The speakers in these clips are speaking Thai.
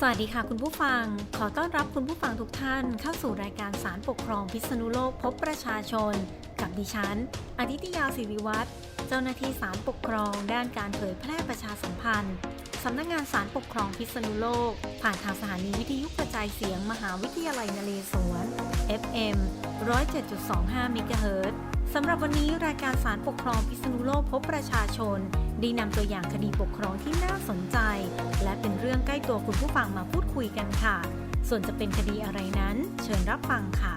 สวัสดีค่ะคุณผู้ฟัง ขอต้อนรับคุณผู้ฟังทุกท่าน เข้าสู่รายการสารปกครองพิษณุโลกพบประชาชน กับดิฉันอดิตยาศิริวัตรเจ้าหน้าที่สารปกครอง ด้านการเผยแพร่ประชาสัมพันธ์สำนักงานสารปกครองพิษณุโลก ผ่านทางสถานีวิทยุกระจายเสียงมหาวิทยาลัยนเรศวร FM 107.25เมกะเฮิรตซ์ สำหรับวันนี้รายการสารปกครองพิษณุโลกพบประชาชนได้นำตัวอย่างคดีปกครองที่น่าสนใจ และเป็นเรื่องใกล้ตัวคุณผู้ฟังมาพูดคุยกันค่ะ ส่วนจะเป็นคดีอะไรนั้น เชิญรับฟังค่ะ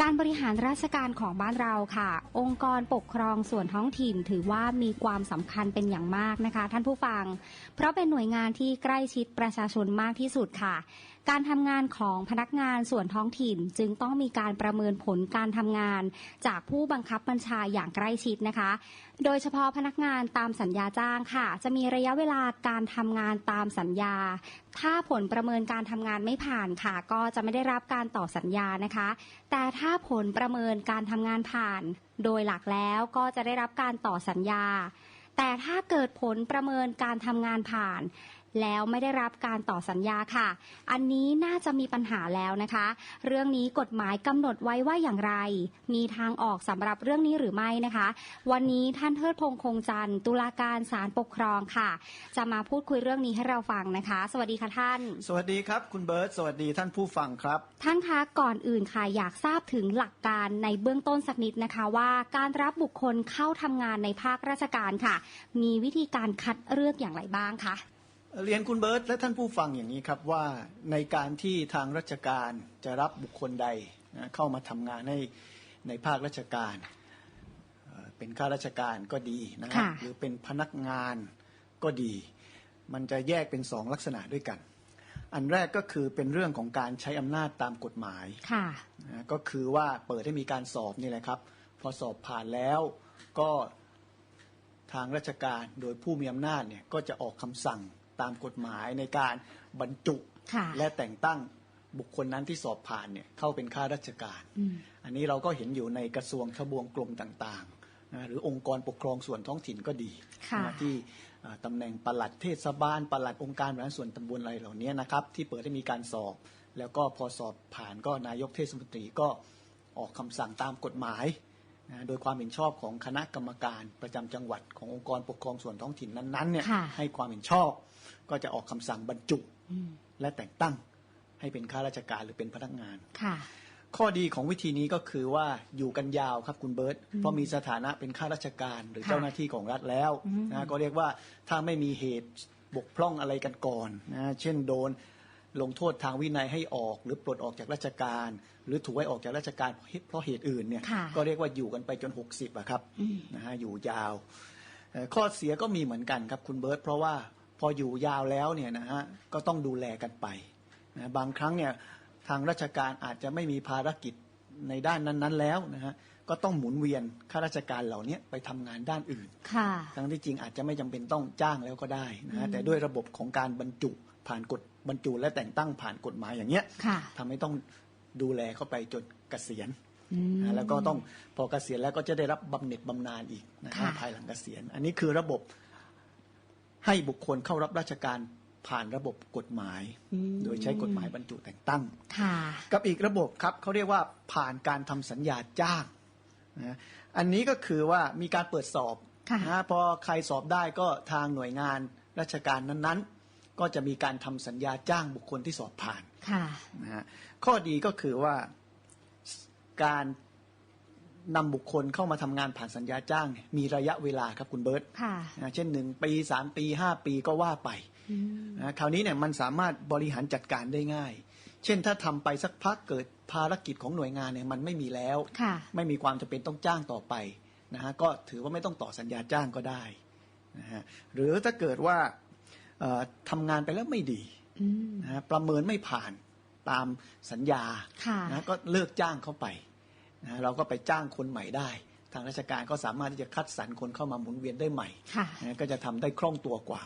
การบริหารราชการของบ้านเราค่ะ องค์กรปกครองส่วนท้องถิ่นถือว่ามีความสำคัญเป็นอย่างมากนะคะ ท่านผู้ฟัง เพราะเป็นหน่วยงานที่ใกล้ชิดประชาชนมากที่สุดค่ะ การทำงานของพนักงานส่วนท้องถิ่น จึงต้องมีการประเมินผลการทำงาน จากผู้บังคับบัญชาอย่างใกล้ชิดนะคะ โดยเฉพาะพนักงานตามสัญญาจ้างค่ะ จะมีระยะเวลาการทำงานตามสัญญา ถ้าผลประเมินการทำงานไม่ผ่านค่ะ ก็จะไม่ได้รับการต่อสัญญานะคะ แต่ถ้าผลประเมินการทำงานผ่าน โดยหลักแล้วก็จะได้รับการต่อสัญญาแต่ถ้าเกิดผลประเมินการทำงานผ่าน แล้วไม่ได้รับการต่อสัญญาค่ะ อันนี้น่าจะมีปัญหาแล้วนะคะ เรื่องนี้กฎหมายกำหนดไว้ว่าอย่างไร มีทางออกสำหรับเรื่องนี้หรือไม่นะคะ วันนี้ท่านเทิดพงษ์คงจันทร์ตุลาการศาลปกครองค่ะ จะมาพูดคุยเรื่องนี้ให้เราฟังนะคะ สวัสดีค่ะท่าน สวัสดีครับ คุณเบิร์ตสวัสดีท่านผู้ฟังครับ ท่านคะก่อนอื่นค่ะอยากทราบถึงหลักการในเบื้องต้นสักนิดนะคะว่าการรับบุคคลเข้าทำงานในภาคราชการค่ะ มีวิธีการคัดเลือกอย่างไรบ้างคะ เรียนคุณเบิร์ตและท่านผู้ฟังอย่างนี้ครับว่าในการที่ทางราชการจะรับบุคคลใดนะเข้ามาทำงานในในภาคราชการเอ่อเป็นข้าราชการก็ดีนะฮะค่ะหรือเป็นพนักงานก็ดี มันจะแยกเป็นสองลักษณะด้วยกัน อันแรกก็คือเป็นเรื่องของการใช้อำนาจตามกฎหมายค่ะนะก็คือว่าเปิดให้มีการสอบนี่แหละครับ พอสอบผ่านแล้วก็ทางราชการโดยผู้มีอำนาจเนี่ยก็จะออกคำสั่ง ตามกฎหมายในการบรรจุค่ะและแต่งตั้งบุคคลนั้นที่สอบผ่านเนี่ยเข้าเป็นข้าราชการอืมอันนี้เราก็เห็นอยู่ในกระทรวงทบวงกรมต่างๆนะหรือองค์กรปกครองส่วนท้องถิ่นก็ดีค่ะนะที่อ่าตำแหน่งปลัดเทศบาลปลัดองค์การบริหารส่วนตำบลอะไรเหล่านี้นะครับ ที่เปิดให้มีการสอบ แล้วก็พอสอบผ่านก็นายกเทศมนตรีก็ออกคำสั่งตามกฎหมาย นะโดยความเห็นชอบของคณะกรรมการประจำจังหวัดขององค์กรปกครองส่วนท้องถิ่นนั้นๆเนี่ยค่ะให้ความเห็นชอบก็จะออกคำสั่งบรรจุอืมและแต่งตั้งให้เป็นข้าราชการหรือเป็นพนักงานค่ะ ข้อดีของวิธีนี้ก็คือว่าอยู่กันยาวครับคุณเบิร์ตเพราะมีสถานะเป็นข้าราชการหรือค่ะเจ้าหน้าที่ของรัฐแล้วอืมนะก็เรียกว่าถ้าไม่มีเหตุบกพร่องอะไรกันก่อนนะเช่นโดน ลงโทษทางวินัยให้ออก หรือปลดออกจากราชการ หรือถูกให้ออกจากราชการเพราะเหตุอื่นเนี่ยค่ะก็เรียกว่าอยู่กันไปจน 60อะครับอืมนะฮะอยู่ยาวเอ่อข้อเสียก็มีเหมือนกันครับคุณเบิร์ตเพราะว่าพออยู่ยาวแล้วเนี่ยนะฮะก็ต้องดูแลกันไปนะบางครั้งเนี่ยทางราชการอาจจะไม่มีภารกิจในด้านนั้นๆแล้วนะฮะก็ต้องหมุนเวียนข้าราชการเหล่านี้ไปทำงานด้านอื่นค่ะทั้งที่จริงอาจจะไม่จำเป็นต้องจ้างแล้วก็ได้นะอืฮะมแต่ด้วยระบบของการบรรจุผ่านกฎ บรรจุและแต่งตั้งผ่านกฎหมายอย่างเงี้ยค่ะทำให้ต้องดูแลเข้าไปจนเกษียณอืมนะแล้วก็ต้องพอเกษียณแล้วก็จะได้รับบำเหน็จบำนาญอีกนะฮะค่ะภายหลังเกษียณ อันนี้คือระบบให้บุคคลเข้ารับราชการผ่านระบบกฎหมายอืมโดยใช้กฎหมายบรรจุแต่งตั้งค่ะกับอีกระบบครับเขาเรียกว่าผ่านการทำสัญญาจ้างนะอันนี้ก็คือว่ามีการเปิดสอบค่ะนะพอใครสอบได้ก็ทางหน่วยงานราชการนั้นๆ ก็จะมีการทำสัญญาจ้างบุคคลที่สอบผ่านค่ะนะฮะข้อดีก็คือว่าการนำบุคคลเข้ามาทำงานผ่านสัญญาจ้างเนี่ยมีระยะเวลาครับคุณเบิร์ตค่ะนะเช่นหนึ่งปีสามปีห้าปีก็ว่าไปอืมนะคราวนี้เนี่ยมันสามารถบริหารจัดการได้ง่าย เช่นถ้าทำไปสักพักเกิดภารกิจของหน่วยงานเนี่ยมันไม่มีแล้วค่ะไม่มีความจำเป็นต้องจ้างต่อไปนะฮะก็ถือว่าไม่ต้องต่อสัญญาจ้างก็ได้นะฮะหรือถ้าเกิดว่าเอ่อ ทำงานไปแล้วไม่ดีอืมนะฮะประเมินไม่ผ่านตามสัญญาค่ะนะก็เลิกจ้างเข้าไปนะเราก็ไปจ้างคนใหม่ได้ ทางราชการก็สามารถที่จะคัดสรรคนเข้ามาหมุนเวียนได้ใหม่ค่ะนะก็จะทำได้คล่องตัวกว่า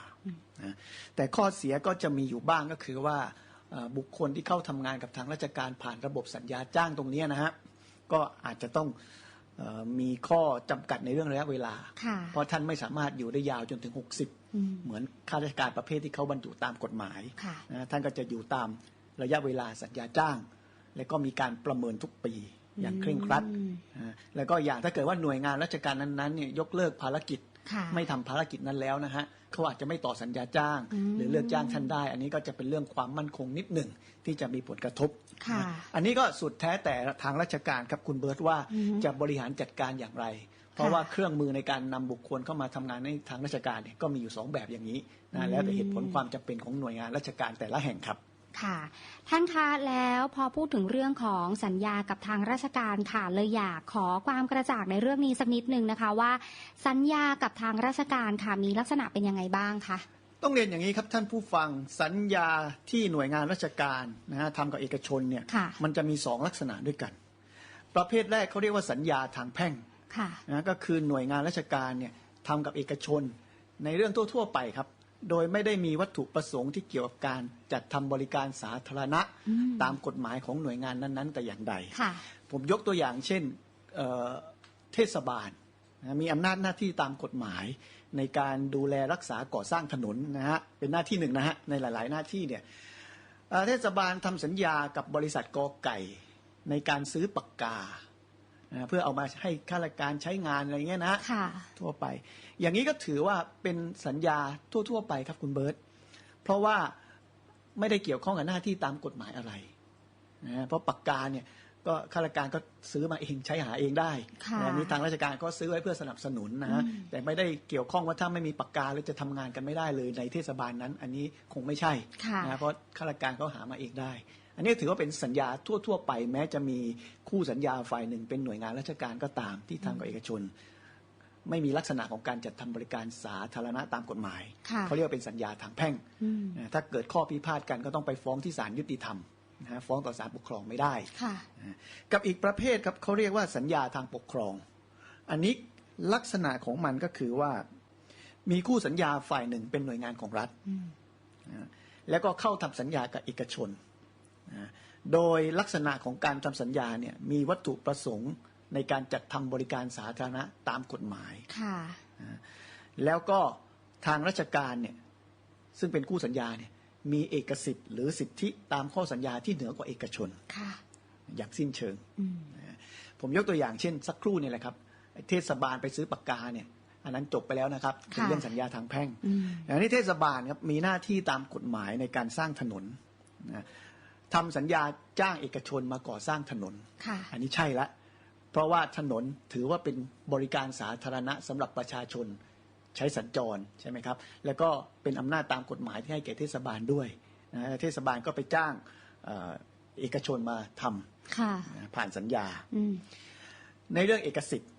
นะแต่ข้อเสียก็จะมีอยู่บ้างก็คือว่าเอ่อบุคคลที่เข้าทำงานกับทางราชการผ่านระบบสัญญาจ้างตรงเนี้ยนะฮะก็อาจจะต้องเอเอ่อ มีข้อจำกัดในเรื่องระยะเวลาค่ะเพราะท่านไม่สามารถอยู่ได้ยาวจนถึง 60อืมเหมือนข้าราชการประเภทที่เขาบรรจุตามกฎหมายค่ะนะท่านก็จะอยู่ตามระยะเวลาสัญญาจ้าง และก็มีการประเมินทุกปีอย่างเคร่งครัดอืมนะแล้วก็อย่างถ้าเกิดว่าหน่วยงานราชการนั้นๆเนี่ยยกเลิกภารกิจค่ะ ไม่ทำภารกิจนั้นแล้วนะฮะเขาอาจจะไม่ต่อสัญญาจ้างอืมหรือเลิกจ้างท่านได้ อันนี้ก็จะเป็นเรื่องความมั่นคงนิดหนึ่งที่จะมีผลกระทบค่ะนะอันนี้ก็สุดแท้แต่ทางราชการครับคุณเบิร์ตว่าอือฮึจะบริหารจัดการอย่างไร เพราะค่ะว่าเครื่องมือในการนำบุคคลเข้ามาทำงานในทางราชการเนี่ยก็มีอยู่สองแบบอย่างนี้อืนะมแล้วแต่เหตุผลความจำเป็นของหน่วยงานราชการแต่ละแห่งครับ ค่ะ ท่านคะแล้วพอพูดถึงเรื่องของสัญญากับทางราชการค่ะเลยอยากขอความกระจ่างในเรื่องนี้สักนิดหนึ่งนะคะว่า สัญญากับทางราชการค่ะมีลักษณะเป็นยังไงบ้างคะต้องเรียนอย่างนี้ครับท่านผู้ฟังสัญญาที่หน่วยงานราชการนะฮะทำกับเอกชนเนี่ยค่ะมันจะมีสองลักษณะด้วยกัน ประเภทแรกเขาเรียกว่าสัญญาทางแพ่งค่ะนะก็คือหน่วยงานราชการเนี่ยทำกับเอกชนในเรื่องทั่ว ๆ ไปครับ โดยไม่ได้มีวัตถุประสงค์ที่เกี่ยวกับการจัดทำบริการสาธารณะอืมตามกฎหมายของหน่วยงานนั้น ๆ แต่อย่างใดค่ะผมยกตัวอย่างเช่นเอ่อเทศบาลนะมีอำนาจหน้าที่ตามกฎหมาย ในการดูแลรักษาก่อสร้างถนนนะฮะเป็นหน้าที่หนึ่งนะฮะในหลาย ๆ หน้าที่เนี่ยเอ่อเทศบาลทำสัญญากับบริษัทกอไก่ ในการซื้อปากกา นะเพื่อเอามาให้ข้าราชการใช้งานอะไรเงี้ยนะค่ะ ทั่วไป อย่างนี้ก็ถือว่าเป็นสัญญาทั่ว ๆ ไปครับคุณเบิร์ตเพราะว่าไม่ได้เกี่ยวข้องกับหน้าที่ตามกฎหมายอะไรนะเพราะปากกาเนี่ยก็ข้าราชการก็ซื้อมาเองใช้หาเองได้ค่ะ อันนี้ทางราชการก็ซื้อไว้เพื่อสนับสนุนนะฮะอืมแต่ไม่ได้เกี่ยวข้องว่าถ้าไม่มีปากกาแล้วจะทำงานกันไม่ได้เลยในเทศบาลนั้น อันนี้คงไม่ใช่ค่ะ นะเพราะข้าราชการเขาหามาเองได้ อันนี้ถือว่าเป็นสัญญาทั่ว ๆ ไป แม้จะมีคู่สัญญาฝ่ายหนึ่ง เป็นหน่วยงานราชการก็ตามที่ทำกับเอกชน ไม่มีลักษณะของการจัดทำบริการสาธารณะตามกฎหมายค่ะเขาเรียกว่าเป็นสัญญาทางแพ่งอืมนะถ้าเกิดข้อพิพาทกันก็ต้องไปฟ้องที่ศาลยุติธรรมนะฮะฟ้องต่อศาลปกครองไม่ได้ค่ะกับอีกประเภทครับเขาเรียกว่าสัญญาทางปกครอง อันนี้ลักษณะของมันก็คือว่า มีคู่สัญญาฝ่ายหนึ่งเป็นหน่วยงานของรัฐอืมนะแล้วก็เข้าทำสัญญากับเอกชน นะโดยลักษณะของการทำสัญญาเนี่ยมีวัตถุประสงค์ในการจัดทำบริการสาธารณะตามกฎหมายค่ะแล้วก็ทางราชการเนี่ยซึ่งเป็นคู่สัญญาเนี่ยมีเอกสิทธิ์หรือสิทธิตามข้อสัญญาที่เหนือกว่าเอกชนค่ะอย่างสิ้นเชิงอืมผมยกตัวอย่างเช่น สักครู่นี่แหละครับ เทศบาลไปซื้อปากกาเนี่ย อันนั้นจบไปแล้วนะครับเป็นค่ะเรื่องสัญญาทางแพ่งอืมอย่างนี้เทศบาลครับมีหน้าที่ตามกฎหมายในการสร้างถนนนะ ทำสัญญาจ้างเอกชนมาก่อสร้างถนน ค่ะ อันนี้ใช่ละ เพราะว่าถนนถือว่าเป็นบริการสาธารณะสำหรับประชาชนใช้สัญจรใช่ไหมครับ แล้วก็เป็นอำนาจตามกฎหมายที่ให้แก่เทศบาลด้วยนะเทศบาลก็ไปจ้างเอ่อเอกชนมาทค่ะำนะผ่านสัญญา อืม ในเรื่องเอกสิทธิ์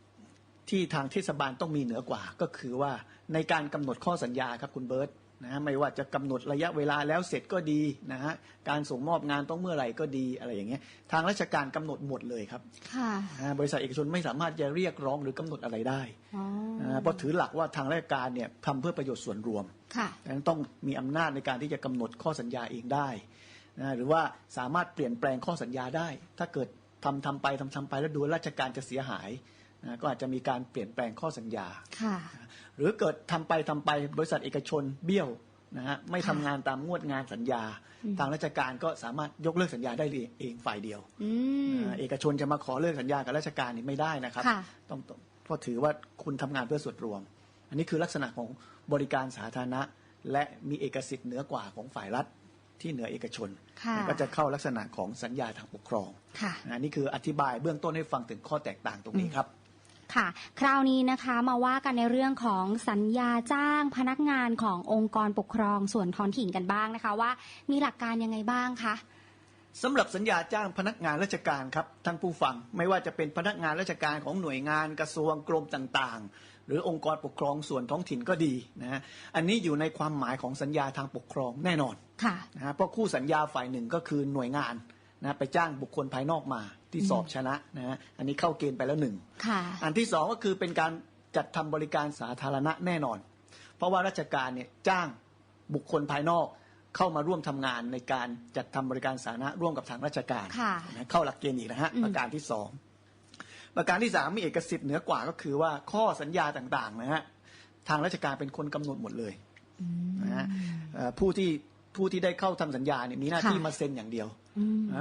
ที่ทางเทศบาลต้องมีเหนือกว่า ก็คือว่าในการกำหนดข้อสัญญาครับคุณเบิร์ต นะฮะไม่ว่าจะกำหนดระยะเวลาแล้วเสร็จก็ดีนะฮะการส่งมอบงานต้องเมื่อไหร่ก็ดีอะไรอย่างเงี้ยทางราชการกำหนดหมดเลยครับค่ะนะฮะบริษัทเอกชนไม่สามารถจะเรียกร้องหรือกำหนดอะไรได้อ๋อนะฮะเพราะถือหลักว่าทางราชการเนี่ยทำเพื่อประโยชน์ส่วนรวมค่ะดังนั้นต้องมีอำนาจในการที่จะกำหนดข้อสัญญาเองได้นะหรือว่าสามารถเปลี่ยนแปลงข้อสัญญาได้ ถ้าเกิดทำทำไปทำทำไปแล้วดูราชการจะเสียหาย นะก็อาจจะมีการเปลี่ยนแปลงข้อสัญญาค่ะหรือเกิดทำไปทำไปบริษัทเอกชนเบี้ยวนะฮะไม่ทำงานตามงวดงานสัญญาอืมทางราชการก็สามารถยกเลิกสัญญาได้เองฝ่ายเดียวอืมนะเอกชนจะมาขอเลิกสัญญากับราชการนี่ไม่ได้นะครับค่ะต้องต้องเพราะถือว่าคุณทำงานเพื่อส่วนรวม อันนี้คือลักษณะของบริการสาธารณะ และมีเอกสิทธิ์เหนือกว่าของฝ่ายรัฐที่เหนือเอกชนค่ะก็จะเข้าลักษณะของสัญญาทางปกครองค่ะอันนี้คืออธิบายเบื้องต้นให้ฟังถึงข้อแตกต่างตรงนี้ครับ ค่ะ คราวนี้นะคะมาว่ากันในเรื่องของสัญญาจ้างพนักงานขององค์กรปกครองส่วนท้องถิ่นกันบ้างนะคะว่า มีหลักการยังไงบ้างคะสำหรับสัญญาจ้างพนักงานราชการครับท่านผู้ฟังไม่ว่าจะเป็นพนักงานราชการของหน่วยงานกระทรวงกรมต่างๆ หรือองค์กรปกครองส่วนท้องถิ่นก็ดีนะฮะอันนี้อยู่ในความหมายของสัญญาทางปกครองแน่นอนค่ะนะฮะเพราะคู่สัญญาฝ่ายหนึ่งก็คือหน่วยงาน นะไปจ้างบุคคลภายนอกมาที่สอบชนะนะฮะอันนี้เข้าเกณฑ์ไปแล้วหนึ่งค่ะอันที่สองก็คือเป็นการจัดทำบริการสาธารณะแน่นอน เพราะว่าราชการเนี่ยจ้างบุคคลภายนอกเข้ามาร่วมทำงานในการจัดทำบริการสาธารณะร่วมกับทางราชการค่ะนะเข้าหลักเกณฑ์อีกนะฮะอืมประการที่สองประการที่สามมีเอกสิทธิ์เหนือกว่าก็คือว่าข้อสัญญาต่างๆนะฮะทางราชการเป็นคนกำหนดหมดเลยนะฮะเอ่อผู้ที่ผู้ที่ได้เข้าทำสัญญาเนี่ยมีหน้าที่ค่ะมาเซ็นอย่างเดียวอืมนะ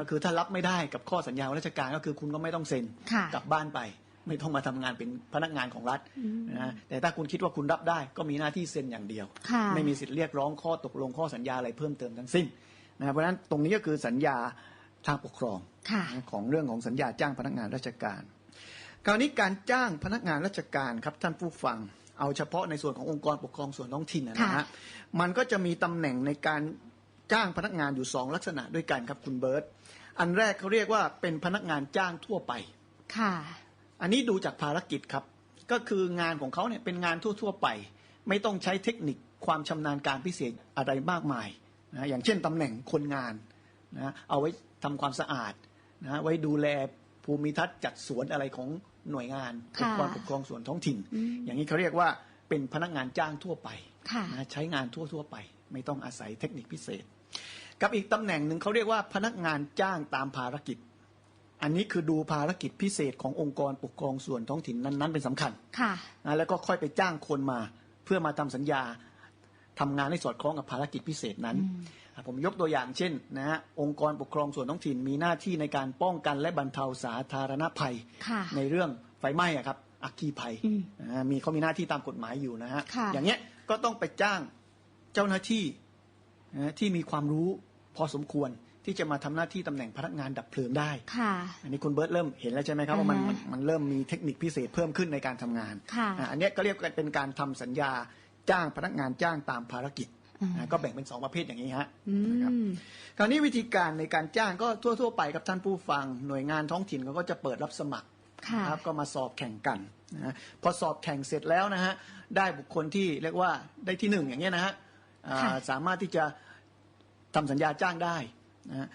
คือถ้ารับไม่ได้กับข้อสัญญาของราชการก็คือคุณก็ไม่ต้องเซ็นค่ะกลับบ้านไป ไม่ต้องมาทำงานเป็นพนักงานของรัฐนะฮะแต่ถ้าคุณคิดว่าคุณรับได้ ก็มีหน้าที่เซ็นอย่างเดียวค่ะไม่มีสิทธิ์เรียกร้องข้อตกลงข้อสัญญาอะไรเพิ่มเติมทั้งสิ้นนะเพราะฉะนั้นตรงนี้ก็คือสัญญาทางปกครองค่ะของเรื่องของสัญญาจ้างพนักงานราชการ คราวนี้การจ้างพนักงานราชการครับท่านผู้ฟังเอาเฉพาะในส่วนขององค์กรปกครองส่วนท้องถิ่นนะนะค่ะฮะมันก็จะมีตำแหน่งในการ จ้างพนักงานอยู่สองลักษณะด้วยกันครับคุณเบิร์ตอันแรกเขาเรียกว่าเป็นพนักงานจ้างทั่วไป ค่ะ อันนี้ดูจากภารกิจครับ ก็คืองานของเขาเนี่ยเป็นงานทั่ว ๆ ไป ไม่ต้องใช้เทคนิคความชำนาญการพิเศษอะไรมากมายนะอย่างเช่นตำแหน่งคนงานนะเอาไว้ทำความสะอาดนะไว้ดูแลภูมิทัศน์จัดสวนอะไรของหน่วยงานองค่ะค์กรปกครองส่วนท้องถิ่นอืมอย่างนี้เขาเรียกว่าเป็นพนักงานจ้างทั่วไปค่ะนะใช้งานทั่ว ๆ ไป ไม่ต้องอาศัยเทคนิคพิเศษ กับอีกตำแหน่งหนึ่งเขาเรียกว่าพนักงานจ้างตามภารกิจ อันนี้คือดูภารกิจพิเศษขององค์กรปกครองส่วนท้องถิ่นนั้นๆ เป็นสำคัญค่ะนะแล้วก็ค่อยไปจ้างคนมา เพื่อมาทำสัญญาทำงานให้สอดคล้องกับภารกิจพิเศษนั้นอะผมยกตัวอย่างเช่นนะฮะองค์กรปกครองส่วนท้องถิ่นมีหน้าที่ในการป้องกันและบรรเทาสาธารณภัยค่ะในเรื่องไฟไหม้อะครับอัคคีภัยอืมนะฮะมีเขามีหน้าที่ตามกฎหมายอยู่นะฮะค่ะอย่างเงี้ยก็ต้องไปจ้างเจ้าหน้าที่นะฮะ ที่มีความรู้พอสมควรที่จะมาทำหน้าที่ตำแหน่งพนักงานดับเพลิงได้ค่ะอันนี้คุณเบิร์ตเริ่มเห็นแล้วใช่ไหมครับว่ามันอ่าฮะมันมันเริ่มมีเทคนิคพิเศษเพิ่มขึ้นในการทำงานค่ะอะอันเนี้ยก็เรียกว่าเป็นการทำสัญญาจ้างพนักงานจ้างตามภารกิจอ่าอะก็แบ่งเป็นสองประเภทอย่างนี้ฮะอืนะครับมคราวนี้วิธีการในการจ้างก็ทั่ว ๆ ไปครับท่านผู้ฟังหน่วยงานท้องถิ่นเขาก็จะเปิดรับสมัครค่ะนะครับก็มาสอบแข่งกันนะฮะพอสอบแข่งเสร็จแล้วนะฮะได้บุคคลที่เรียกว่าได้ที่หนึ่งอย่างเงี้ยนะฮะอ่าค่ะ สามารถที่จะทำสัญญาจ้างได้นะฮะ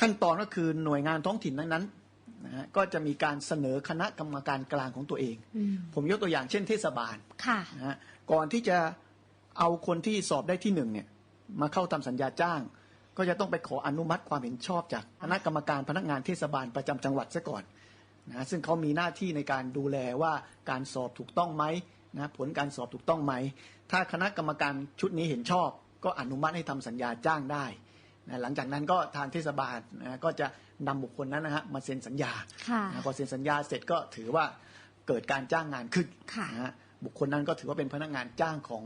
ขั้นตอนก็คือหน่วยงานท้องถิ่นนั้นๆนะฮะก็จะมีการเสนอคณะกรรมการกลางของตัวเองอืมผมยกตัวอย่างเช่นเทศบาลค่ะนะฮะก่อนที่จะเอาคนที่สอบได้ที่หนึ่งเนี่ยมาเข้าทำสัญญาจ้าง ก็จะต้องไปขออนุมัติความเห็นชอบจากคณะกรรมการพนักงานเทศบาลประจำจังหวัดซะก่อนนะซึ่งเขามีหน้าที่ในการดูแลว่าการสอบถูกต้องไหม นะผลการสอบถูกต้องไหม ถ้าคณะกรรมการชุดนี้เห็นชอบ ก็อนุมัติให้ทำสัญญาจ้างได้นะหลังจากนั้นก็ทางเทศบาลนะก็จะนำบุคคลนั้นนะฮะมาเซ็นสัญญาค่ะนะพอเซ็นสัญญาเสร็จก็ถือว่าเกิดการจ้างงานขึ้นค่ะนะฮะบุคคลนั้นก็ถือว่าเป็นพนักงานจ้างของ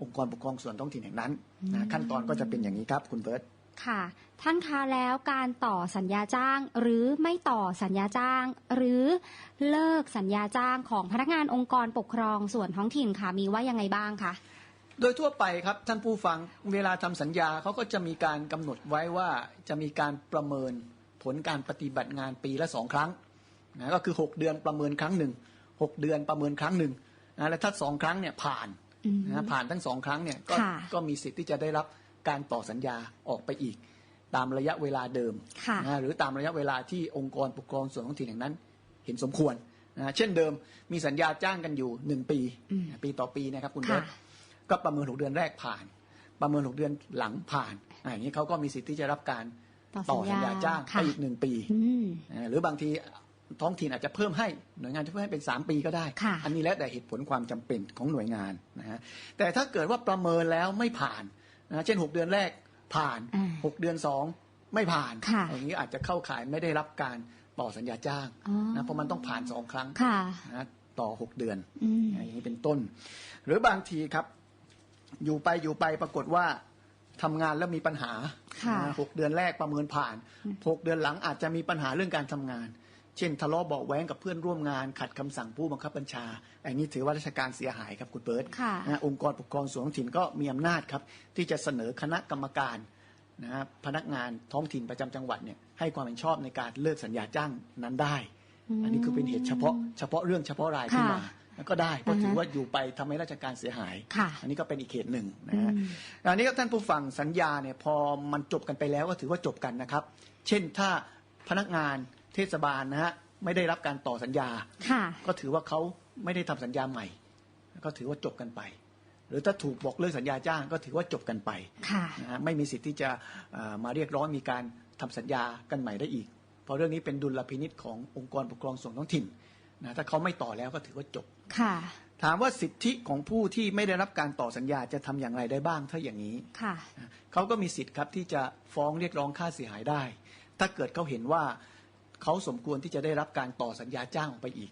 องค์กรปกครองส่วนท้องถิ่นแห่งนั้นนะขั้นตอนก็จะเป็นอย่างนี้ครับคุณเบิร์ต ค่ะ ท่านคะแล้วการต่อสัญญาจ้าง หรือไม่ต่อสัญญาจ้าง หรือเลิกสัญญาจ้างของพนักงานองค์กรปกครองส่วนท้องถิ่นค่ะมีว่ายังไงบ้างคะโดยทั่วไปครับท่านผู้ฟังเวลาทำสัญญาเขาก็จะมีการกำหนดไว้ว่าจะมีการประเมินผลการปฏิบัติงานปีละสองครั้งนะก็คือ 6 เดือนประเมินครั้งหนึ่งหกเดือนประเมินครั้งหนึ่งนะและถ้าสองครั้งเนี่ยผ่านอืมนะผ่านทั้งสองครั้งเนี่ยก็ค่ะก็มีสิทธิ์ที่จะได้รับ การต่อสัญญาออกไปอีก ตามระยะเวลาเดิมค่ะนะหรือตามระยะเวลาที่องค์กรปกครองส่วนท้องถิ่นแห่งนั้น เห็นสมควรนะเช่นเดิมมีสัญญาจ้างกันอยู่หนึ่งปีอืมปีต่อปีนะครับคุณค่ะเบิร์ตก็ประเมินหกเดือนแรกผ่าน ประเมินหกเดือนหลังผ่านอะอย่างนี้เขาก็มีสิทธิ์ที่จะรับการต่ต่ออสัสัญญญาญาจ้างค่ะไปอีกหนึ่งปีอืมอ่าหรือบางทีท้องถิ่นอาจจะเพิ่มให้หน่วยงานจะเพิ่มให้เป็น 3 ปีก็ได้ค่ะอันนี้แล้วแต่เหตุผลความจำเป็นของหน่วยงานนะฮะแต่ถ้าเกิดว่าประเมินแล้วไม่ผ่าน นะเช่น 6 เดือนแรกผ่านอ่า6เดือน 2 ไม่ผ่านค่ะอย่างนี้อาจจะเข้าข่ายไม่ได้รับการต่อสัญญาจ้างอ๋อนะเพราะมันต้องผ่านสองครั้งค่ะนะต่อ 6 เดือนอืมอย่างนี้เป็นต้น หรือบางทีครับ อยู่ไปอยู่ไปปรากฏว่าทำงานแล้วมีปัญหาค่ะนะหกเดือนแรกประเมินผ่านหกเดือนหลังอาจจะมีปัญหาเรื่องการทำงาน เช่นทะเลาะเบาะแว้งกับเพื่อนร่วมงานขัดคำสั่งผู้บังคับบัญชาอันนี้ถือว่าราชการเสียหายครับคุณเบิร์ตค่ะนะองค์กรปกครองส่วนท้องถิ่นก็มีอำนาจครับที่จะเสนอคณะกรรมการนะฮะพนักงานท้องถิ่นประจำจังหวัดเนี่ยให้ความเห็นชอบในการเลิกสัญญาจ้างนั้นได้ อันนี้คือเป็นเหตุเฉพาะเฉพาะเรื่องเฉพาะรายขึ้นมาค่ะแล้วก็ได้เพราะอ่าฮะถือว่าอยู่ไปทำให้ราชการเสียหายค่ะอันนี้ก็เป็นอีกเหตุหนึ่งนะอืฮะมอันนี้ก็ท่านผู้ฟังสัญญาเนี่ยพอมันจบกันไปแล้วก็ถือว่าจบกันนะครับ เช่นถ้าพนักงาน เทศบาลนะฮะไม่ได้รับการต่อสัญญา ค่ะก็ถือว่าเขาไม่ได้ทำสัญญาใหม่ ก็ถือว่าจบกันไป หรือถ้าถูกบอกเลิกสัญญาจ้างก็ถือว่าจบกันไปค่ะนะฮะไม่มีสิทธิ์ที่จะเอ่อมาเรียกร้องมีการทำสัญญากันใหม่ได้อีก เพราะเรื่องนี้เป็นดุลพินิษขององค์กรปกครองส่วนท้องถิ่นนะถ้าเขาไม่ต่อแล้วก็ถือว่าจบค่ะถามว่าสิทธิของผู้ที่ไม่ได้รับการต่อสัญญาจะทำอย่างไรได้บ้างถ้าอย่างนี้ค่ะเขาก็มีสิทธิ์ครับที่จะฟ้องเรียกร้องค่าเสียหายได้ ถ้าเกิดเขาเห็นว่า เขาสมควรที่จะได้รับการต่อสัญญาจ้างออกไปอีก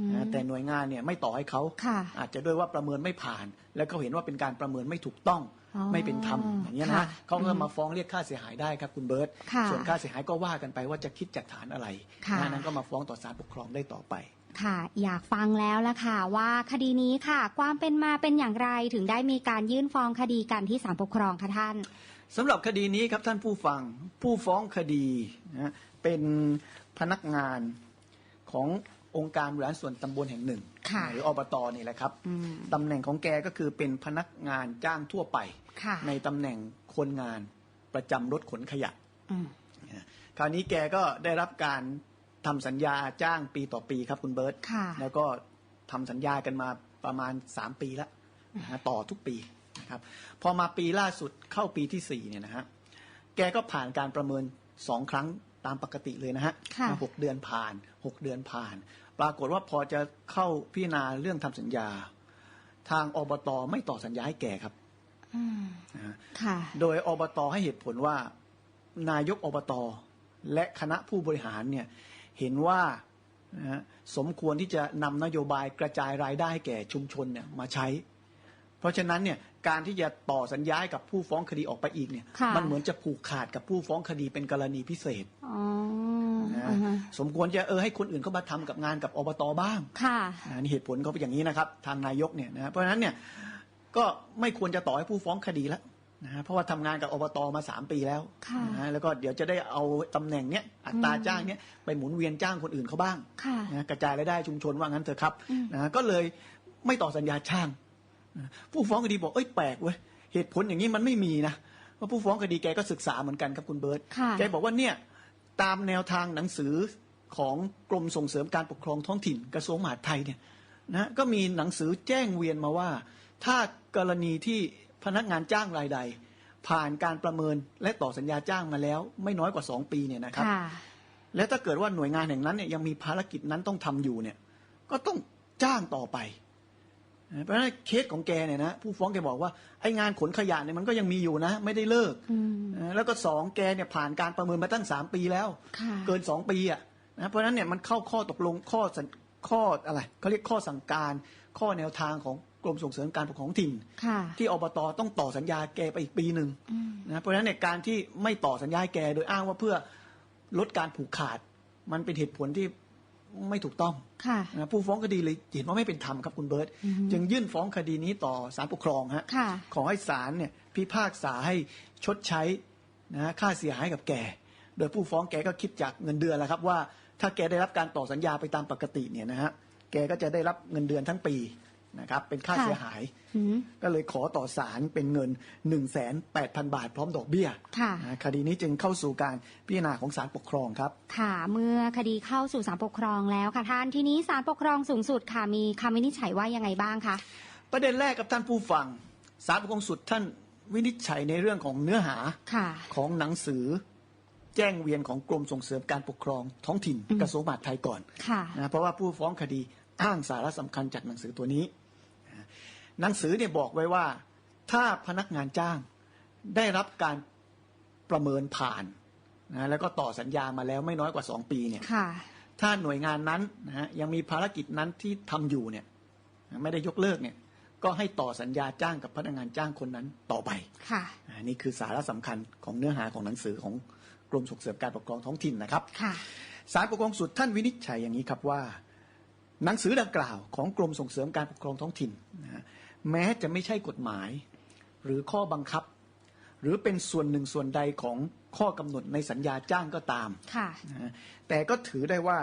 อืมนะแต่หน่วยงานเนี่ยไม่ต่อให้เขาค่ะอาจจะด้วยว่าประเมินไม่ผ่าน แล้วเขาเห็นว่าเป็นการประเมินไม่ถูกต้องอ๋อไม่เป็นธรรมอย่างเงี้ยค่ะนะเขาก็อืมมาฟ้องเรียกค่าเสียหายได้ครับคุณเบิร์ตค่ะส่วนค่าเสียหายก็ว่ากันไปว่าจะคิดจากฐานอะไรค่ะนะนั้นก็มาฟ้องต่อศาลปกครองได้ต่อไปค่ะ อยากฟังแล้วละค่ะ ว่าคดีนี้ค่ะ ความเป็นมาเป็นอย่างไรถึงได้มีการยื่นฟ้องคดีกันที่ศาลปกครองคะท่านสำหรับคดีนี้ครับท่านผู้ฟังผู้ฟ้องคดีนะเป็น พนักงานขององค์การบริหารส่วนตำบลแห่งหนึ่ง ค่ะหรืออบตนี่แหละครับอืมตำแหน่งของแกก็คือเป็นพนักงานจ้างทั่วไป ค่ะ ในตำแหน่งคนงานประจำรถขนขยะ อืมคราวนี้แกก็ได้รับการทำสัญญาจ้างปีต่อปีครับคุณเบิร์ตค่ะ แล้วก็ทำสัญญากันมาประมาณ 3 ปีแล้วนะฮะต่อทุกปีนะครับพอมาปีล่าสุดเข้าปีที่4เนี่ยนะฮะแกก็ผ่านการประเมิน 2 ครั้ง ตามปกติเลยนะฮะค่ะหกเดือนผ่าน6เดือนผ่าน ปรากฏว่าพอจะเข้าพิจารณาเรื่องทำสัญญา ทางอบตไม่ต่อสัญญาให้แกครับอืมนะฮะค่ะ โดยอบตให้เหตุผลว่า นายกอบตและคณะผู้บริหารเนี่ยเห็นว่านะฮะสมควรที่จะนำนโยบายกระจายรายได้ให้แก่ชุมชนเนี่ยมาใช้ เพราะฉะนั้นเนี่ย การที่จะต่อสัญญาให้กับผู้ฟ้องคดีออกไปอีกเนี่ย ค่ะ มันเหมือนจะผูกขาดกับผู้ฟ้องคดีเป็นกรณีพิเศษอ๋อนะอ่าฮะสมควรจะเออให้คนอื่นเข้ามาทำกับงานกับอบตบ้างค่ะ อ่านี่เหตุผลเขาเป็นอย่างนี้นะครับ ทางนายกเนี่ยนะเพราะฉะนั้นเนี่ยก็ไม่ควรจะต่อให้ผู้ฟ้องคดีแล้วนะฮะเพราะว่าทำงานกับอบตมาสามปีแล้วค่ะ นะฮะแล้วก็เดี๋ยวจะได้เอาตำแหน่งเนี้ยอัตราจ้างเนี้ยไปหมุนเวียนจ้างคนอื่นเขาบ้าง ค่ะ นะกระจายรายได้ชุมชนว่างั้นเถอะครับอืมนะก็เลยไม่ต่อสัญญาช่างนะ ผู้ฟ้องคดีบอกเอ้ยแปลกเว้ยเหตุผลอย่างนี้มันไม่มีนะว่าะผู้ฟ้องคดีแกก็ศึกษาเหมือนกันครับคุณเบิร์ตค่ะแกบอกว่าเนี่ยตามแนวทางหนังสือของกรมส่งเสริมการปกครองท้องถิ่นกระทรวงมหาดไทยเนี่ยนะก็มีหนังสือแจ้งเวียนมาว่า ถ้ากรณีที่พนักงานจ้างรายใด ผ่านการประเมินและต่อสัญญาจ้างมาแล้ว ไม่น้อยกว่า 2 ปีเนี่ยนะครับค่ะและถ้าเกิดว่าหน่วยงานแห่งนั้นเนี่ยยังมีภารกิจนั้นต้องทำอยู่เนี่ย ก็ต้องจ้างต่อไปนะ เพราะฉะนั้นเคสของแกเนี่ยนะผู้ฟ้องแกบอกว่าไอ้งานขนขยะเนี่ยมันก็ยังมีอยู่นะ ไม่ได้เลิกอืมนะแล้วก็สองแกเนี่ยผ่านการประเมินมาตั้งสามปีแล้วค่ะเกินสองปีอะนะเพราะฉะนั้นเนี่ยมันเข้าข้อตกลงข้อสัญข้ออะไรเขาเรียกข้อสั่งการข้อแนวทางของกรมส่งเสริมการปกครองท้องถิ่นค่ะที่อบตต้องต่อสัญญาแกไปอีกปีหนึ่งอืมนะเพราะฉะนั้นในยการที่ไม่ต่อสัญญาให้แกโดยอ้างว่าเพื่อลดการผูกขาด มันเป็นเหตุผลที่ ไม่ถูกต้องค่ะนะผู้ฟ้องคดีเลยเห็นว่าไม่เป็นธรรมครับคุณเบิร์ตอือฮึจึงยื่นฟ้องคดีนี้ต่อศาลปกครองฮะค่ะขอให้ศาลเนี่ยพิพากษาให้ชดใช้นะค่าเสียหายกับแกโดยผู้ฟ้องแกก็คิดจากเงินเดือนแหละครับว่าถ้าแกได้รับการต่อสัญญาไปตามปกติเนี่ยนะฮะแกก็จะได้รับเงินเดือนทั้งปี นะครับ เป็นค่าค่ะเสียหายอืมก็เลยขอต่อศาลเป็นเงิน 1 8 0 0 0 บาทพร้อมดอกเบี้ยค่ะนะคดีนี้จึงเข้าสู่การพิจารณาของศาลปกครองครับ ค่ะเมื่อคดีเข้าสู่ศาลปกครองแล้วค่ะท่านทีนี้ศาลปกครองสูงสุดค่ะมีคำวินิจฉัยว่ายังไงบ้างคะประเด็นแรกกับท่านผู้ฟังศาลปกครองสุดท่านวินิจฉัยในเรื่องของเนื้อหาค่ะของหนังสือแจ้งเวียนของกรมส่งเสริมการปกครองท้องถิ่นอืมกระทรวงมหาดไทยก่อนค่ะนะเพราะว่าผู้ฟ้องคดีอ้างสาระสำคัญจากหนังสือตัวนี้นะ หนังสือเนี่ยบอกไว้ว่า ถ้าพนักงานจ้างได้รับการประเมินผ่านนะแล้วก็ต่อสัญญามาแล้วไม่น้อยกว่า2ปีเนี่ยค่ะถ้าหน่วยงานนั้นนะฮะยังมีภารกิจนั้นที่ทำอยู่เนี่ย ไม่ได้ยกเลิกเนี่ย ก็ให้ต่อสัญญาจ้างกับพนักงานจ้างคนนั้นต่อไป ค่ะอันนี้คือสาระสำคัญของเนื้อหาของหนังสือของกรมส่งเสริมการปกครองท้องถิ่นนะครับ ค่ะศาลปกครองสุดท่านวินิจฉัยอย่างนี้ครับว่า หนังสือดังกล่าวของกรมส่งเสริมการปกครองท้องถิ่นนะฮะ แม้จะไม่ใช่กฎหมาย หรือข้อบังคับ หรือเป็นส่วนหนึ่งส่วนใดของข้อกำหนดในสัญญาจ้างก็ตามค่ะนะฮะแต่ก็ถือได้ว่า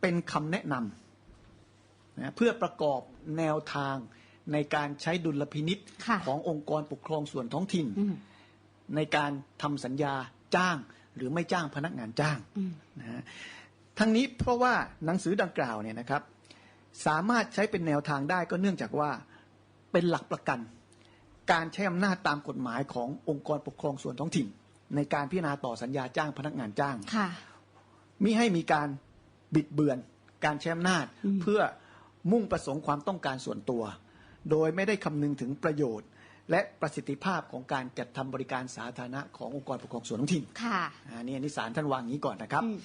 เป็นคำแนะนำนะเพื่อประกอบแนวทางในการใช้ดุลพินิษค่ะขององค์กรปกครองส่วนท้องถิ่นอืมในการทำสัญญาจ้างหรือไม่จ้างพนักงานจ้างอืมนะฮะทั้งนี้เพราะว่าหนังสือดังกล่าวเนี่ยนะครับ สามารถใช้เป็นแนวทางได้ก็เนื่องจากว่า เป็นหลักประกัน การใช้อำนาจตามกฎหมายขององค์กรปกครองส่วนท้องถิ่น ในการพิจารณาต่อสัญญาจ้างพนักงานจ้างค่ะมิให้มีการบิดเบือน การใช้อำนาจอืมเพื่อมุ่งประสงค์ความต้องการส่วนตัว โดยไม่ได้คำนึงถึงประโยชน์ และประสิทธิภาพของการจัดทำบริการสาธารณะขององค์กรปกครองส่วนท้องถิ่นค่ะอันนี้อันนี้ศาลท่านวางอย่างนี้ก่อนนะครับอืม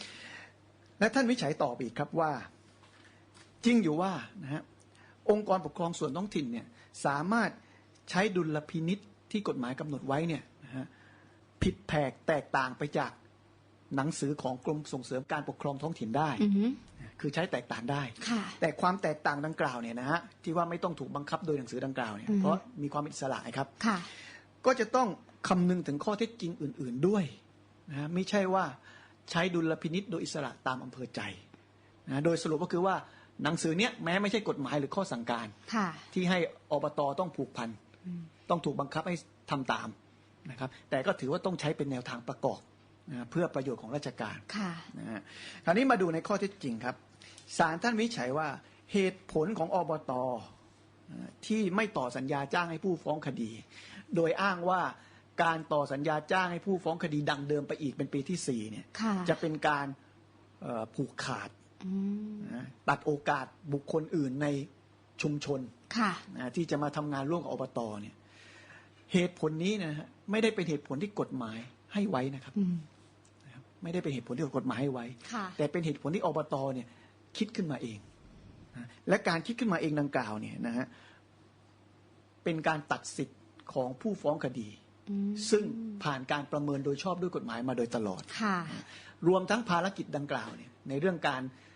และท่านวิจัยต่อไปอีกครับว่า จริงอยู่ว่านะฮะ องค์กรปกครองส่วนท้องถิ่นเนี่ยสามารถใช้ดุลพินิษที่กฎหมายกำหนดไว้เนี่ยนะฮะผิดแผกแตกต่างไปจากหนังสือของกรมส่งเสริมการปกครองท้องถิ่นได้อือหือคือใช้แตกต่างได้ค่ะแต่ความแตกต่างดังกล่าวเนี่ยนะฮะที่ว่าไม่ต้องถูกบังคับโดยหนังสือดังกล่าวเนี่ยอือฮึเพราะมีความเป็นอิสระครับค่ะก็จะต้องคำนึงถึงข้อเท็จจริงอื่น ๆด้วยนะฮะไม่ใช่ว่าใช้ดุลพินิษโดยอิสระตามอำเภอใจนะโดยสรุปก็คือว่า หนังสือเนี้ยแม้ไม่ใช่กฎหมายหรือข้อสั่งการค่ะที่ให้อบตต้องผูกพันต้องถูกบังคับให้ทำตามนะครับ แต่ก็ถือว่าต้องใช้เป็นแนวทางประกอบนะเพื่อประโยชน์ของราชการค่ะนะฮะคราวนี้มาดูในข้อเท็จจริงครับศาลท่านวินิจฉัยว่าเหตุผลของอบตนะที่ไม่ต่อสัญญาจ้างให้ผู้ฟ้องคดี โดยอ้างว่าการต่อสัญญาจ้างให้ผู้ฟ้องคดีดังเดิมไปอีกเป็นปีที่สี่เนี่ยค่ะจะเป็นการเอ่อผูกขาดอืม นะตัดโอกาสบุคคลอื่นในชุมชนค่ะนะที่จะมาทำงานร่วมกับอบตเนี่ย เหตุผลนี้นะฮะไม่ได้เป็นเหตุผลที่กฎหมายให้ไว้นะครับอืมนะครับไม่ได้เป็นเหตุผลที่กฎหมายให้ไว้ค่ะแต่เป็นเหตุผลที่อบตเนี่ย คิดขึ้นมาเองนะและการคิดขึ้นมาเองดังกล่าวเนี่ยนะฮะเป็นการตัดสิทธิ์ของผู้ฟ้องคดีอืมซึ่งผ่านการประเมินโดยชอบด้วยกฎหมายมาโดยตลอดค่ะรวมทั้งภารกิจดังกล่าวเนี่ยในเรื่องการเอ่อ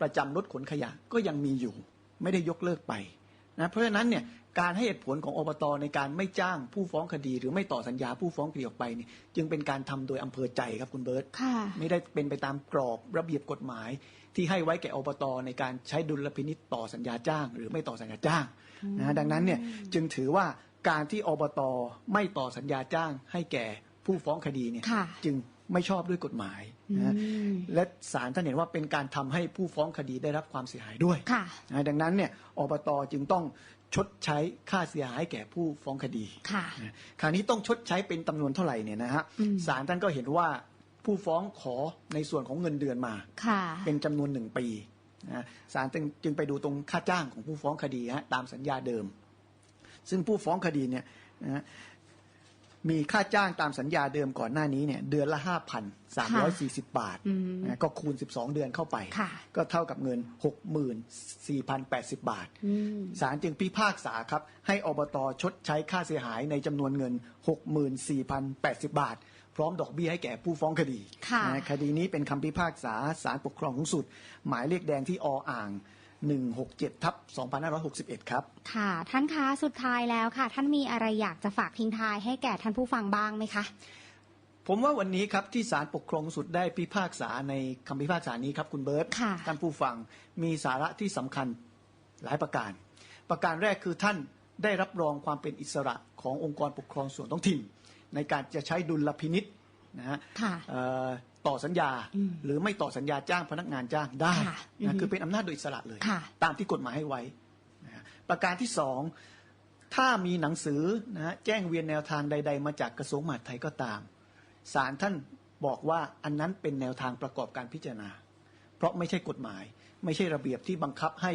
ประจำรถขนขยะก็ยังมีอยู่ ไม่ได้ยกเลิกไปนะเพราะฉะนั้นเนี่ยการให้เหตุผลของอบตในการไม่จ้างผู้ฟ้องคดี หรือไม่ต่อสัญญาผู้ฟ้องคดีออกไปเนี่ยจึงเป็นการทำโดยอำเภอใจครับคุณเบิร์ตค่ะไม่ได้เป็นไปตามกรอบระเบียบกฎหมาย ที่ให้ไว้แก่อบตในการใช้ดุลพินิษต่อสัญญาจ้าง หรือไม่ต่อสัญญาจ้างนะดังนั้นเนี่ยจึงถือว่าการที่อบตไม่ต่อสัญญาจ้างให้แก่ผู้ฟ้องคดีเนี่ยค่ะจึง ไม่ชอบด้วยกฎหมายนะอืมและศาลท่านเห็นว่าเป็นการทำให้ผู้ฟ้องคดีได้รับความเสียหายด้วยค่ะนะดังนั้นเนี่ยอบตจึงต้องชดใช้ค่าเสียหายแก่ผู้ฟ้องคดีค่ะนะคราวนี้ต้องชดใช้เป็นจำนวนเท่าไหร่เนี่ยนะฮะอืมศาลท่านก็เห็นว่าผู้ฟ้องขอในส่วนของเงินเดือนมาค่ะเป็นจำนวนหนึ่งปีนะศาลจึงจึงไปดูตรงค่าจ้างของผู้ฟ้องคดีฮะตามสัญญาเดิม ซึ่งผู้ฟ้องคดีเนี่ยนะฮะ มีค่าจ้างตามสัญญาเดิมก่อนหน้านี้เนี่ยเดือนละห้าพันสามร้อยสี่สิบบาทอืมนะก็คูณสิบสองเดือนเข้าไปค่ะก็เท่ากับเงินหกหมื่นสี่พันแปดสิบบาทอืมศาลจึงพิพากษาครับ ให้อบตชดใช้ค่าเสียหายในจำนวนเงิน 64,080 บาท พร้อมดอกเบี้ยให้แก่ผู้ฟ้องคดีค่ะนะคดีนี้เป็นคำพิพากษาศาลปกครองสูงสุด หมายเลขแดงที่ออ่าง 167ทับ2561 ครับ ค่ะ ท่านคะสุดท้ายแล้วค่ะ ท่านมีอะไรอยากจะฝากทิ้งท้ายให้แก่ท่านผู้ฟังบ้างไหมคะผมว่าวันนี้ครับที่ศาลปกครองสูงสุดได้พิพากษาในคำพิพากษานี้ครับคุณเบิร์ตค่ะท่านผู้ฟังมีสาระที่สำคัญหลายประการ ประการแรกคือท่านได้รับรองความเป็นอิสระขององค์กรปกครองส่วนท้องถิ่น ในการจะใช้ดุลพินิษนะฮะค่ะเอ่อ ต่อสัญญาอืมหรือไม่ต่อสัญญาจ้างพนักงานจ้างได้ค่ะอือนะฮึคือเป็นอำนาจโดยอิสระเลยค่ะตามที่กฎหมายให้ไว้นะฮะประการที่สองถ้ามีหนังสือนะฮะแจ้งเวียนแนวทางใด ๆ มาจากกระทรวงมหาดไทยก็ตามศาลท่านบอกว่าอันนั้นเป็นแนวทางประกอบการพิจารณา เพราะไม่ใช่กฎหมาย ไม่ใช่ระเบียบที่บังคับให้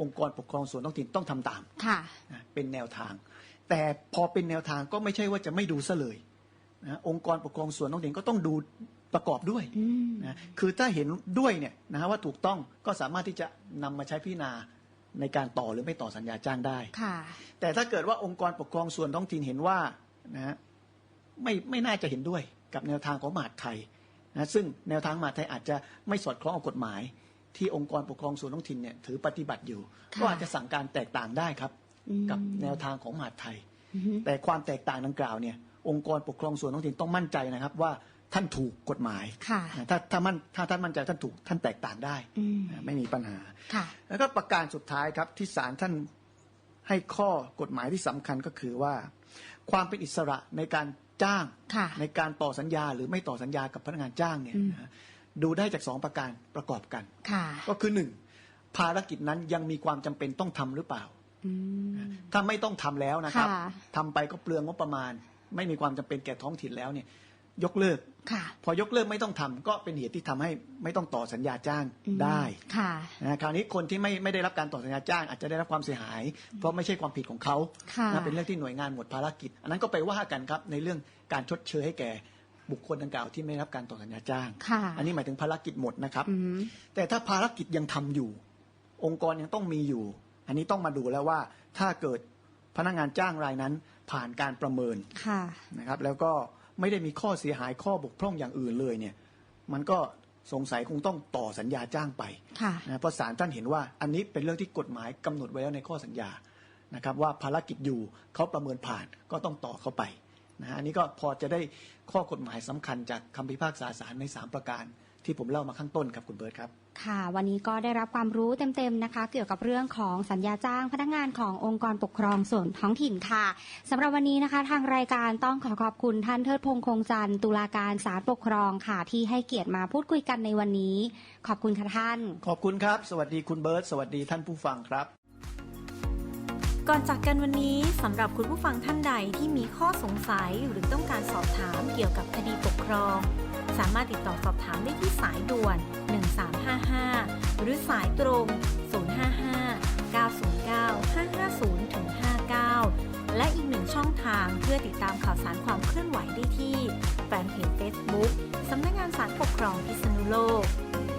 องค์กรปกครองส่วนท้องถิ่นต้องทำตามค่ะนะเป็นแนวทาง แต่พอเป็นแนวทางก็ไม่ใช่ว่าจะไม่ดูซะเลยนะองค์กรปกครองส่วนท้องถิ่นก็ต้องดู ประกอบด้วยอืมนะคือถ้าเห็นด้วยเนี่ยนะฮะว่าถูกต้องก็สามารถที่จะนำมาใช้พิจารณาในการต่อหรือไม่ต่อสัญญาจ้างได้ค่ะแต่ถ้าเกิดว่าองค์กรปกครองส่วนท้องถิ่นเห็นว่านะฮะไม่ไม่น่าจะเห็นด้วยกับแนวทางของมหาดไทยนะซึ่งแนวทางมหาดไทยอาจจะไม่สอดคล้องกับกฎหมาย ที่องค์กรปกครองส่วนท้องถิ่นเนี่ยถือปฏิบัติอยู่ค่ะก็อาจจะสั่งการแตกต่างได้ครับอืมกับแนวทางของมหาดไทยอือฮึแต่ความแตกต่างดังกล่าวเนี่ยองค์กรปกครองส่วนท้องถิ่นต้องมั่นใจนะครับว่า ท่านถูกกฎหมายค่ะนะถ้าถ้ามั่นถ้าท่านมั่นใจท่านถูกท่านแตกต่างได้อืมนะไม่มีปัญหาค่ะแล้วก็ประการสุดท้ายครับที่ศาลท่านให้ข้อกฎหมายที่สำคัญก็คือว่า ความเป็นอิสระในการจ้างค่ะในการต่อสัญญาหรือไม่ต่อสัญญากับพนักงานจ้างเนี่ยอืมนะฮะดูได้จากสองประการประกอบกันค่ะก็คือหนึ่งภารกิจนั้นยังมีความจำเป็นต้องทำหรือเปล่าอืมถ้าไม่ต้องทำแล้วนะครับค่ะทำไปก็เปลืองงบประมาณ ไม่มีความจำเป็นแก่ท้องถิ่นแล้วเนี่ย ยกเลิก ค่ะ พอยกเลิกไม่ต้องทำก็เป็นเหตุที่ทำให้ไม่ต้องต่อสัญญาจ้างอืมได้ค่ะนะคราวนี้คนที่ไม่ไม่ได้รับการต่อสัญญาจ้าง อาจจะได้รับความเสียหาย เพราะไม่ใช่ความผิดของเขาค่ะนะเป็นเรื่องที่หน่วยงานหมดภารกิจ อันนั้นก็ไปว่ากันครับในเรื่องการชดเชยให้แก่บุคคลดังกล่าวที่ไม่ได้รับการต่อสัญญาจ้างค่ะอันนี้หมายถึงภารกิจหมดนะครับอืมแต่ถ้าภารกิจยังทำอยู่ องค์กรยังต้องมีอยู่ อันนี้ต้องมาดูแล้วว่าถ้าเกิดพนักงานจ้างรายนั้นผ่านการประเมินค่ะนะครับ แล้วก็ ไม่ได้มีข้อเสียหายข้อบกพร่องอย่างอื่นเลยเนี่ย มันก็สงสัยคงต้องต่อสัญญาจ้างไปค่ะนะเพราะศาลท่านเห็นว่าอันนี้เป็นเรื่องที่กฎหมายกำหนดไว้แล้วในข้อสัญญานะครับว่าภารกิจอยู่เขาประเมินผ่านก็ต้องต่อเข้าไปนะฮะอันนี้ก็พอจะได้ข้อกฎหมายสำคัญจากคำพิพากษาศาลในสามประการ ที่ผมเล่ามาข้างต้นครับคุณเบิร์ตครับ ค่ะ วันนี้ก็ได้รับความรู้เต็มๆนะคะ เกี่ยวกับเรื่องของสัญญาจ้างพนักงานขององค์กรปกครองส่วนท้องถิ่นค่ะสำหรับวันนี้นะคะ ทางรายการต้องขอขอบคุณท่านเทิดพงษ์คงจันทร์ตุลาการศาลปกครองค่ะ ที่ให้เกียรติมาพูดคุยกันในวันนี้ ขอบคุณค่ะท่าน ขอบคุณครับ สวัสดีคุณเบิร์ตสวัสดีท่านผู้ฟังครับก่อนจากกันวันนี้สำหรับคุณผู้ฟังท่านใดที่มีข้อสงสัยหรือต้องการสอบถามเกี่ยวกับคดีปกครอง สามารถติดต่อสอบถามได้ที่สายด่วน 1355 หรือสายตรง 055 909 550ถึง59 และอีกหนึ่งช่องทางเพื่อติดตามข่าวสารความเคลื่อนไหวได้ที่แฟนเพจ Facebook สำนักงานสารปกครองพิษณุโลก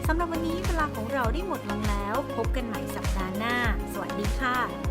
สำหรับวันนี้เวลาของเราได้หมดลงแล้ว พบกันใหม่สัปดาห์หน้า สวัสดีค่ะ